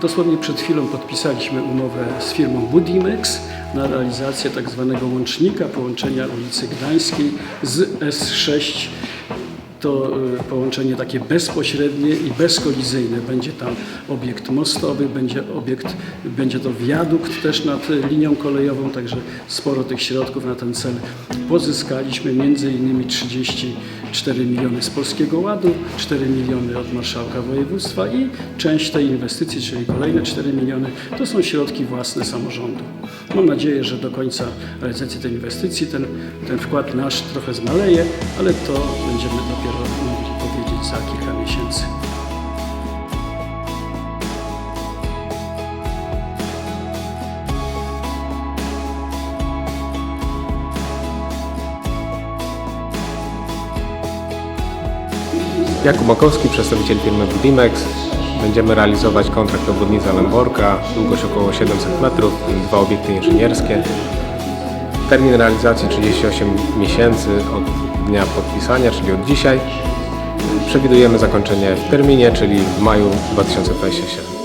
Dosłownie przed chwilą podpisaliśmy umowę z firmą Budimex na realizację tak zwanego łącznika połączenia ulicy Gdańskiej z S6 to y, połączenie takie bezpośrednie i bezkolizyjne. Będzie tam obiekt mostowy, będzie obiekt, będzie to wiadukt też nad linią kolejową, także sporo tych środków na ten cel pozyskaliśmy, między innymi 34 miliony z Polskiego Ładu, 4 miliony od marszałka województwa i część tej inwestycji, czyli kolejne 4 miliony, to są środki własne samorządu. Mam nadzieję, że do końca realizacji tej inwestycji ten, ten wkład nasz trochę zmaleje, ale to będziemy dopiero mogli powiedzieć za kilka miesięcy. Jakub Makowski, przedstawiciel firmy Budimex. Będziemy realizować kontrakt obwodnica Lęborka, długość około 700 metrów, dwa obiekty inżynierskie. Termin realizacji 38 miesięcy dnia podpisania, czyli od dzisiaj. Przewidujemy zakończenie w terminie, czyli w maju 2027.